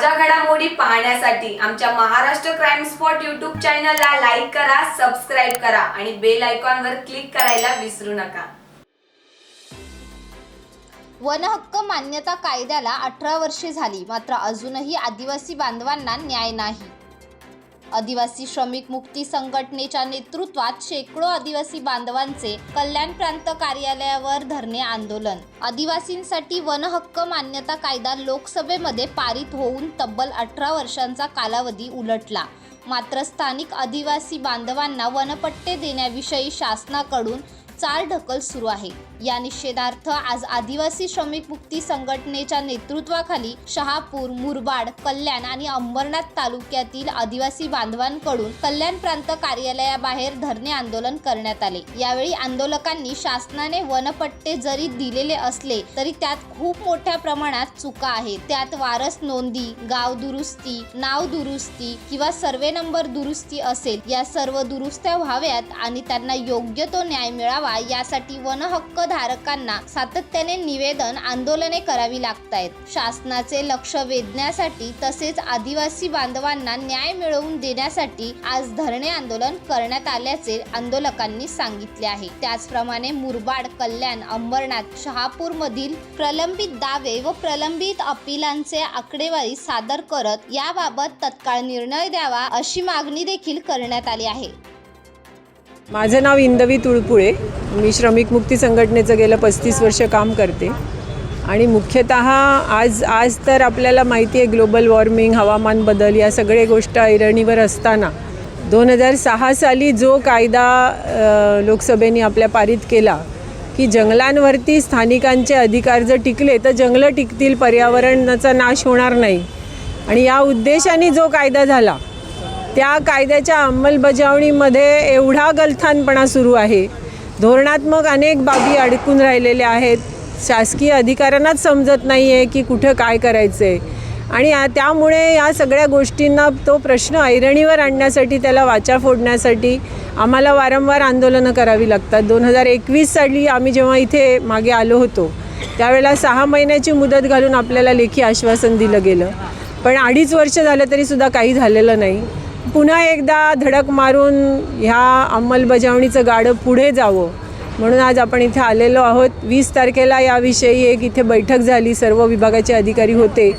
ताज्या घडामोडी पाहण्यासाठी आमच्या महाराष्ट्र क्राईम स्पॉट युट्यूब चॅनलला लाईक करा सबस्क्राईब करा आणि बेल आयकॉनवर क्लिक करायला विसरू नका. वनहक्क मान्यता कायद्याला अठरा वर्षे झाली मात्र अजूनही आदिवासी बांधवांना न्याय नाही. आदिवासी श्रमिक मुक्ती संघटनेच्या नेतृत्वात शेकडो आदिवासी बांधवांचे कल्याण प्रांत कार्यालयावर धरणे आंदोलन. आदिवासींसाठी वनहक्क मान्यता कायदा लोकसभेमध्ये पारित होऊन तब्बल अठरा वर्षांचा कालावधी उलटला. मात्र स्थानिक आदिवासी बांधवांना वनपट्टे देण्याविषयी शासनाकडून चाल ढकल सुरू आहे. या निषेधार्थ आज आदिवासी श्रमिक मुक्ती संघटनेच्या नेतृत्वाखाली शहापूर मुरबाड कल्याण आणि अंबरनाथ तालुक्यातील आदिवासी बांधवांकडून कल्याण प्रांत कार्यालयाबाहेर धरणे आंदोलन करण्यात आले. यावेळी आंदोलकांनी शासनाने वनपट्टे जरी दिलेले असले तरी त्यात खूप मोठ्या प्रमाणात चुका आहेत त्यात वारस नोंदी गाव दुरुस्ती नाव दुरुस्ती किंवा सर्वे नंबर दुरुस्ती असेल या सर्व दुरुस्त्या व्हाव्यात आणि त्यांना योग्य तो न्याय मिळावा यासाठी वनहक्क धारकांना सातत्याने निवेदन आंदोलने करावी लागत आहेत शासनाचे लक्ष वेधण्यासाठी तसेच आदिवासी बांधवांना न्याय मिळवून देण्यासाठी आज धरणे आंदोलन करण्यात आल्याचे आंदोलकांनी सांगितले आहे. त्याचप्रमाणे मुरबाड कल्याण अंबरनाथ शहापूर मधील प्रलंबित दावे व प्रलंबित अपिलांचे आकडेवारी सादर करत याबाबत तत्काळ निर्णय द्यावा अशी मागणी देखील करण्यात आली आहे. माझं नाव इंदवी तुळपुळे. मी श्रमिक मुक्ती संघटनेचं गेलं पस्तीस वर्ष काम करते. आणि मुख्यतः आज आज तर आपल्याला माहिती आहे ग्लोबल वॉर्मिंग हवामान बदल या सगळे गोष्ट ऐरणीवर असताना दोन हजार सहा साली जो कायदा लोकसभेने आपल्या पारित केला की जंगलांवरती स्थानिकांचे अधिकार जर टिकले तर जंगलं टिकतील पर्यावरणाचा नाश होणार नाही. आणि या उद्देशाने जो कायदा झाला त्या कायद्याच्या अंमलबजावणीमध्ये एवढा गलथानपणा सुरू आहे. धोरणात्मक अनेक बाबी अडकून राहिलेल्या आहेत. शासकीय अधिकाऱ्यांनाच समजत नाही आहे की कुठं काय करायचं आहे आणि त्यामुळे या सगळ्या गोष्टींना तो प्रश्न ऐरणीवर आणण्यासाठी त्याला वाचा फोडण्यासाठी आम्हाला वारंवार आंदोलनं करावी लागतात. दोन हजार एकवीस साली आम्ही जेव्हा इथे मागे आलो होतो त्यावेळेला सहा महिन्याची मुदत घालून आपल्याला लेखी आश्वासन दिलं गेलं. पण अडीच वर्ष झालं तरीसुद्धा काही झालेलं नाही. पुन्हा एकदा धडक मारून ह्या अंमलबजावणीचं गाडं पुढे जावं. म्हणून आज आपण इथे आलेलो आहोत. वीस तारखेला याविषयी एक इथे बैठक झाली. सर्व विभागाचे अधिकारी होते.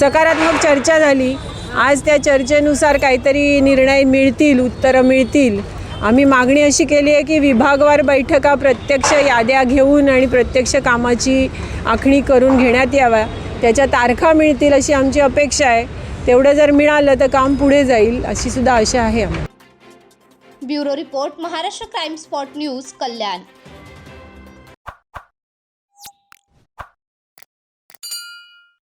सकारात्मक चर्चा झाली. आज त्या चर्चेनुसार काहीतरी निर्णय मिळतील उत्तरं मिळतील. आम्ही मागणी अशी केली आहे की विभागवार बैठका प्रत्यक्ष याद्या घेऊन आणि प्रत्यक्ष कामाची आखणी करून घेण्यात याव्या. त्याच्या तारखा मिळतील अशी आमची अपेक्षा आहे. तेवढं जर मिळालं तर काम पुढे जाईल अशी सुद्धा आशा आहे आम्हाला. Bureau report Maharashtra crime spot news Kalyan.